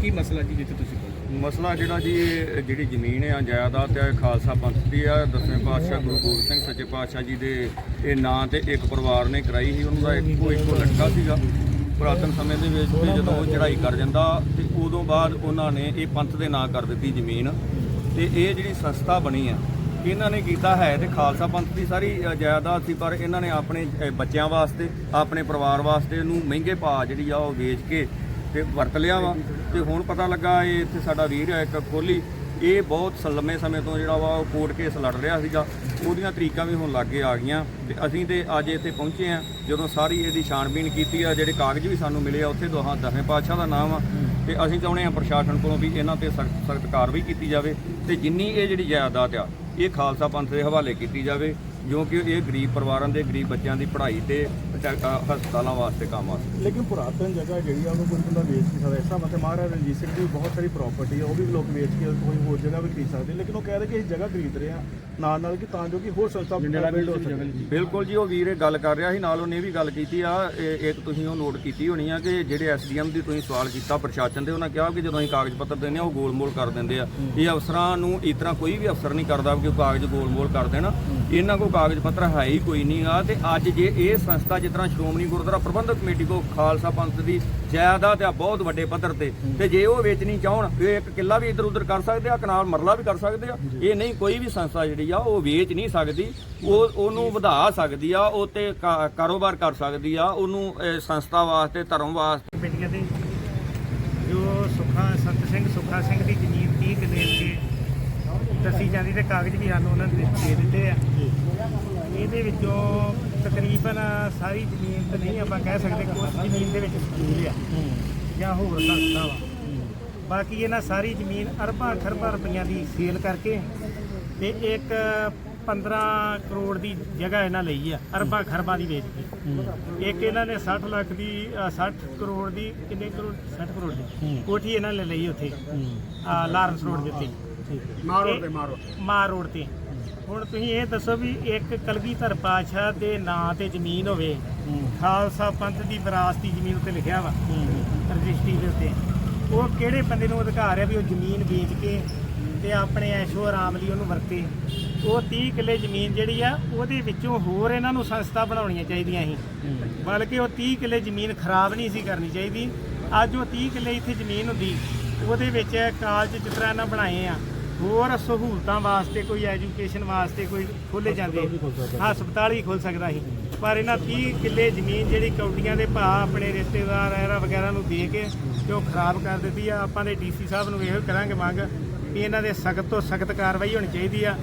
ਕੀ ਮਸਲਾ ਜੀ ਜਿੱਥੇ ਤੁਸੀਂ ਪਹੁੰਚੇ? ਮਸਲਾ ਜਿਹੜਾ ਜੀ, ਇਹ ਜਿਹੜੀ ਜ਼ਮੀਨ ਆ, ਜਾਇਦਾਦ ਹੈ ਖਾਲਸਾ ਪੰਥ ਦੀ ਆ, ਦਸਵੇਂ ਪਾਤਸ਼ਾਹ ਗੁਰੂ ਗੋਬਿੰਦ ਸਿੰਘ ਸੱਚੇ ਪਾਤਸ਼ਾਹ ਜੀ ਦੇ ਇਹ ਨਾਂ ਤੇ ਇੱਕ ਪਰਿਵਾਰ ਨੇ ਕਰਾਈ ਸੀ, ਉਹਨਾਂ ਦਾ ਇੱਕੋ ਇੱਕੋ ਲੜਕਾ ਸੀਗਾ। ਪੁਰਾਤਨ ਸਮੇਂ ਦੇ ਵਿੱਚ ਤੇ ਜਦੋਂ ਉਹ ਚੜ੍ਹਾਈ ਕਰ ਜਾਂਦਾ, ਤੇ ਉਦੋਂ ਬਾਅਦ ਉਹਨਾਂ ਨੇ ਇਹ ਪੰਥ ਦੇ ਨਾਂ ਕਰ ਦਿੱਤੀ ਜ਼ਮੀਨ। ਤੇ ਇਹ ਜਿਹੜੀ ਸੰਸਥਾ ਬਣੀ ਆ, ਇਹਨਾਂ ਨੇ ਕੀਤਾ ਹੈ ਤੇ ਖਾਲਸਾ ਪੰਥ ਦੀ ਸਾਰੀ ਜਾਇਦਾਦ ਸੀ, ਪਰ ਇਹਨਾਂ ਨੇ ਆਪਣੇ ਬੱਚਿਆਂ ਵਾਸਤੇ, ਆਪਣੇ ਪਰਿਵਾਰ ਵਾਸਤੇ ਇਹਨੂੰ ਮਹਿੰਗੇ ਭਾਅ ਜਿਹੜੀ ਆ ਉਹ ਵੇਚ ਕੇ ਤੇ ਵਰਤ ਲਿਆ ਵਾ ਤੇ ਹੁਣ ਪਤਾ ਲੱਗਾ ਇਹ ਇੱਥੇ ਸਾਡਾ ਵੀਰ ਆ ਇੱਕ ਕੋਹਲੀ ਇਹ ਬਹੁਤ ਲੰਮੇ ਸਮੇਂ ਤੋਂ ਜਿਹੜਾ ਵਾ ਉਹ ਕੋਰਟ ਕੇਸ ਲੜ ਰਿਹਾ ਸੀਗਾ। ਉਹਦੀਆਂ ਤਰੀਕਾਂ ਵੀ ਹੁਣ ਲਾਗੇ ਆ ਗਈਆਂ ਤੇ ਅਸੀਂ ਤੇ ਅੱਜ ਇੱਥੇ ਪਹੁੰਚੇ ਆ ਜਦੋਂ ਸਾਰੀ ਇਹਦੀ ਛਾਣਬੀਣ ਕੀਤੀ ਆ, ਜਿਹੜੇ ਕਾਗਜ਼ ਵੀ ਸਾਨੂੰ ਮਿਲੇ ਆ, ਉੱਥੇ ਦੋਹਾਂ ਦਸਵੇਂ ਪਾਤਸ਼ਾਹ ਦਾ ਨਾਮ ਆ। ਤੇ ਅਸੀਂ ਚਾਹੁੰਦੇ ਆ ਪ੍ਰਸ਼ਾਸਨ ਕੋਲੋਂ ਵੀ ਇਹਨਾਂ ਤੇ ਸਖਤ ਸਖਤ ਕਾਰਵਾਈ ਕੀਤੀ ਜਾਵੇ ਤੇ ਜਿੰਨੀ ਇਹ ਜਿਹੜੀ ਜਾਇਦਾਦ ਆ, ਇਹ ਖਾਲਸਾ ਪੰਥ ਦੇ ਹਵਾਲੇ ਕੀਤੀ ਜਾਵੇ। ਜੋ ਕਿ ਇਹ ਗਰੀਬ ਪਰਿਵਾਰਾਂ ਦੇ, ਗਰੀਬ ਬੱਚਿਆਂ ਦੀ ਪੜ੍ਹਾਈ ਤੇ ਹਸਪਤਾਲਾਂ ਵਾਸਤੇ ਕੰਮ ਆ। ਲੇਕਿਨ ਪੁਰਾਤਨ ਜਗ੍ਹਾ ਜਿਹੜੀ ਆ ਉਹਨੂੰ ਕੋਈ ਬੰਦਾ ਵੇਚ ਨਹੀਂ ਸਕਦਾ। ਇਸ ਮਤੇ ਮਹਾਰਾਜ ਰਣਜੀਤ ਸਿੰਘ ਦੀ ਬਹੁਤ ਸਾਰੀ ਪ੍ਰਾਪਰਟੀ ਆ ਉਹ ਵੀ ਲੋਕ ਵੇਚ ਕੇ ਕੋਈ ਹੋਰ ਜਗ੍ਹਾ ਵੀ ਖਰੀਦ ਸਕਦੇ ਲੇਕਿਨ ਉਹ ਕਹਿ ਰਹੇ ਕਿ ਅਸੀਂ ਜਗ੍ਹਾ ਖਰੀਦ ਰਹੇ ਆ ਨਾਲ ਨਾਲ ਕਿ ਤਾਂ ਜੋ ਕਿ ਹੋਰ ਸੰਸਥਾ ਬਿਲਡ ਹੋ ਸਕੇ। ਬਿਲਕੁਲ ਜੀ ਉਹ ਵੀਰ ਇਹ ਗੱਲ ਕਰ ਰਿਹਾ ਸੀ ਨਾਲ ਉਹਨੇ ਵੀ ਗੱਲ ਕੀਤੀ ਆ। ਇਹ- ਇੱਕ ਤੁਸੀਂ ਉਹ ਨੋਟ ਕੀਤੀ ਹੋਣੀ ਆ ਕਿ ਜਿਹੜੇ ਐਸਡੀਐਮ ਦੀ ਤੁਸੀਂ ਸਵਾਲ ਕੀਤਾ ਪ੍ਰਸ਼ਾਸਨ ਦੇ ਉਹਨਾਂ ਕਿਹਾ ਕਿ ਜਦੋਂ ਅਸੀਂ ਕਾਗਜ਼ ਪੱਤਰ ਦਿੰਦੇ ਆ ਉਹ ਗੋਲਮੋਲ ਕਰ ਦਿੰਦੇ ਆ। ਇਹ ਅਫਸਰਾਂ ਨੂੰ ਇਸ ਤਰ੍ਹਾਂ ਕੋਈ ਵੀ ਅਫਸਰ ਨਹੀਂ ਕਰਦਾ ਕਿ ਉਹ ਕਾਗਜ਼ ਗੋਲਮੋਲ ਕਰ ਦੇਣ। ਇਹਨਾਂ ਕੋਲ ਕਾਗਜ਼ ਪੱਤਰ ਹੈ ਹੀ ਕੋਈ ਨਹੀਂ ਆ ਤੇ ਅੱਜ ਜੇ ਇਹ ਸੰਸਥਾ ਜਿਸ ਤਰ੍ਹਾਂ ਸ਼੍ਰੋਮਣੀ ਗੁਰਦੁਆਰਾ ਪ੍ਰਬੰਧਕ ਕਮੇਟੀ ਕੋ ਖਾਲਸਾ ਪੰਥ ਦੀ ਜਾਇਦਾਦ ਆ ਬਹੁਤ ਵੱਡੇ ਪੱਧਰ ਤੇ। ਤੇ ਜੇ ਉਹ ਵੇਚਣੀ ਚਾਹਣ, ਇਹ ਇੱਕ ਕਿੱਲਾ ਵੀ ਇੱਧਰ ਉੱਧਰ ਕਰ ਸਕਦੇ ਆ ਕਨਾਲ ਮਰਲਾ ਵੀ ਕਰ ਸਕਦੇ ਆ। ਇਹ ਨਹੀਂ ਕੋਈ ਵੀ ਸੰਸਥਾ ਜਿਹੜੀ ਆ, ਉਹ ਵੇਚ ਨਹੀਂ ਸਕਦੀ। ਉਹ, ਉਹਨੂੰ ਵਧਾ ਸਕਦੀ ਆ, ਉਹ ਤੇ ਕਾਰੋਬਾਰ ਕਰ ਸਕਦੀ ਆ, ਉਹਨੂੰ ਸੰਸਥਾ ਵਾਸਤੇ, ਧਰਮ ਵਾਸਤੇ। ਬੇਟੀਆਂ ਦੇ ਜੋ ਸੁਖਾ, ਸੰਤ ਸਿੰਘ ਸੁਖਾ ਸਿੰਘ ਦੀ ਜ਼ਮੀਨ 30 ਕਿੱਲੇ ਤੇ ਦੱਸੀ ਜਾਂਦੀ ਤੇ ਕਾਗਜ਼ ਵੀ ਸਾਨੂੰ ਉਹਨਾਂ ਨੇ ਦੇ ਦਿੱਤੇ ਆ। ਇਹਦੇ ਵਿੱਚੋਂ ਤਕਰੀਬਨ ਸਾਰੀ ਜ਼ਮੀਨ ਤਾਂ ਨਹੀਂ ਆਪਾਂ ਕਹਿ ਸਕਦੇ ਕਿ ਉਸ ਜ਼ਮੀਨ ਦੇ ਵਿੱਚ ਸਕੂਲ ਆ ਜਾਂ ਹੋਰ ਸੰਸਥਾ ਵਾ। ਬਾਕੀ ਇਹਨਾਂ ਸਾਰੀ ਜ਼ਮੀਨ ਅਰਬਾਂ ਖਰਬਾਂ ਰੁਪਈਆਂ ਦੀ ਸੇਲ ਕਰਕੇ ਤੇ ਇੱਕ 15 ਕਰੋੜ ਦੀ ਜਗ੍ਹਾ ਇਹਨਾਂ ਲਈ ਆ ਅਰਬਾਂ ਖਰਬਾਂ ਦੀ ਵੇਚ ਕੇ। ਇੱਕ ਇਹਨਾਂ ਨੇ 60 ਲੱਖ ਦੀ ਅ, 60 ਕਰੋੜ ਦੀ ਕਿੰਨੇ ਕਰੋੜ? 60 ਕਰੋੜ ਦੀ। ਕੋਠੀ ਇਹਨਾਂ ਨੇ ਲਈ ਉੱਥੇ ਲਾਰੈਂਸ ਰੋਡ ਦੇ ਉੱਤੇ ਮਾਰ ਰੋਡ ਤੇ। ਮਾਰ ਰੋਡ ਤੇ। ਹੁਣ ਤੁਸੀਂ ਇਹ ਦੱਸੋ ਵੀ ਇੱਕ ਕਲਗੀਧਰ ਪਾਤਸ਼ਾਹ ਦੇ ਨਾਂ ਤੇ ਜ਼ਮੀਨ ਹੋਵੇ ਖਾਲਸਾ ਪੰਥ ਦੀ ਵਿਰਾਸਤੀ ਜ਼ਮੀਨ ਉੱਤੇ ਲਿਖਿਆ ਵਾ ਰਜਿਸਟਰੀ ਦੇ ਉੱਤੇ। ਉਹ ਕਿਹੜੇ ਬੰਦੇ ਨੂੰ ਅਧਿਕਾਰ ਹੈ ਵੀ ਉਹ ਜ਼ਮੀਨ ਵੇਚ ਕੇ ਤੇ ਆਪਣੇ ਐਸ਼ੋ ਆਰਾਮ ਲਈ ਉਹਨੂੰ ਵਰਤੇ? ਉਹ 30 ਕਿੱਲੇ ਜ਼ਮੀਨ ਜਿਹੜੀ ਆ ਉਹਦੇ ਵਿੱਚੋਂ ਹੋਰ ਇਹਨਾਂ ਨੂੰ ਸੰਸਥਾ ਬਣਾਉਣੀਆਂ ਚਾਹੀਦੀਆਂ ਸੀ। ਬਲਕਿ ਉਹ 30 ਕਿੱਲੇ ਜ਼ਮੀਨ ਖਰਾਬ ਨਹੀਂ ਸੀ ਕਰਨੀ ਚਾਹੀਦੀ। ਅੱਜ ਉਹ 30 ਕਿੱਲੇ ਇੱਥੇ ਜ਼ਮੀਨ ਹੁੰਦੀ ਉਹਦੇ ਵਿੱਚ ਕਾਲਜ ਜਿਸ ਤਰ੍ਹਾਂ ਇਹਨਾਂ ਬਣਾਏ ਆ ਹੋਰ ਸਹੂਲਤਾਂ ਵਾਸਤੇ ਕੋਈ ਐਜੂਕੇਸ਼ਨ ਵਾਸਤੇ ਕੋਈ ਖੋਲੇ ਜਾਂਦੇ ਹਸਪਤਾਲ ਹੀ ਖੁੱਲ ਸਕਦਾ ਸੀ। ਪਰ ਇਹਨਾਂ 30 ਕਿੱਲੇ ਜ਼ਮੀਨ ਜਿਹੜੀ ਕੌਡੀਆਂ ਦੇ ਭਾਅ ਆਪਣੇ ਰਿਸ਼ਤੇਦਾਰ ਐਰਾ ਵਗੈਰਾ ਨੂੰ ਦੇ ਕੇ ਤੇ ਉਹ ਖਰਾਬ ਕਰ ਦਿੱਤੀ ਆ। ਆਪਾਂ ਦੇ ਡੀਸੀ ਸਾਹਿਬ ਨੂੰ ਇਹੋ ਕਰਾਂਗੇ ਮੰਗ ਵੀ ਇਹਨਾਂ ਦੇ ਸਖਤ ਤੋਂ ਸਖਤ ਕਾਰਵਾਈ ਹੋਣੀ ਚਾਹੀਦੀ ਆ।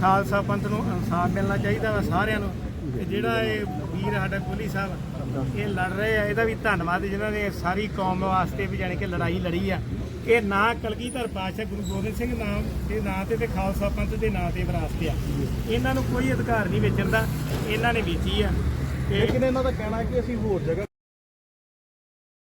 ਖਾਲਸਾ ਪੰਥ ਨੂੰ ਇਨਸਾਫ ਮਿਲਣਾ ਚਾਹੀਦਾ ਵਾ ਸਾਰਿਆਂ ਨੂੰ। ਤੇ ਜਿਹੜਾ ਇਹ ਵੀਰ ਸਾਡਾ ਕੋਹਲੀ ਸਾਹਿਬ, ਇਹ ਲੜ ਰਹੇ ਆ, ਇਹਦਾ ਵੀ ਧੰਨਵਾਦ ਜਿਨ੍ਹਾਂ ਨੇ ਸਾਰੀ ਕੌਮ ਵਾਸਤੇ ਵੀ ਜਾਣੀ ਕਿ ਲੜਾਈ ਲੜੀ ਆ। ਇਹ ਨਾ ਕਲਗੀਧਰ ਪਾਤਸ਼ਾਹ ਗੁਰੂ ਗੋਬਿੰਦ ਸਿੰਘ ਨਾਮ ਦੇ ਨਾਂ ਤੇ ਤੇ ਖਾਲਸਾ ਪੰਥ ਦੇ ਨਾਂ ਤੇ ਵਿਰਾਸਤ ਆ। ਇਹਨਾਂ ਨੂੰ ਕੋਈ ਅਧਿਕਾਰ ਨਹੀਂ ਵੇਚਣ ਦਾ, ਇਹਨਾਂ ਨੇ ਵੇਚੀ ਆ। ਤੇ ਲੇਕਿਨ ਇਹਨਾਂ ਦਾ ਕਹਿਣਾ ਕਿ ਅਸੀਂ ਹੋਰ ਜਗ੍ਹਾ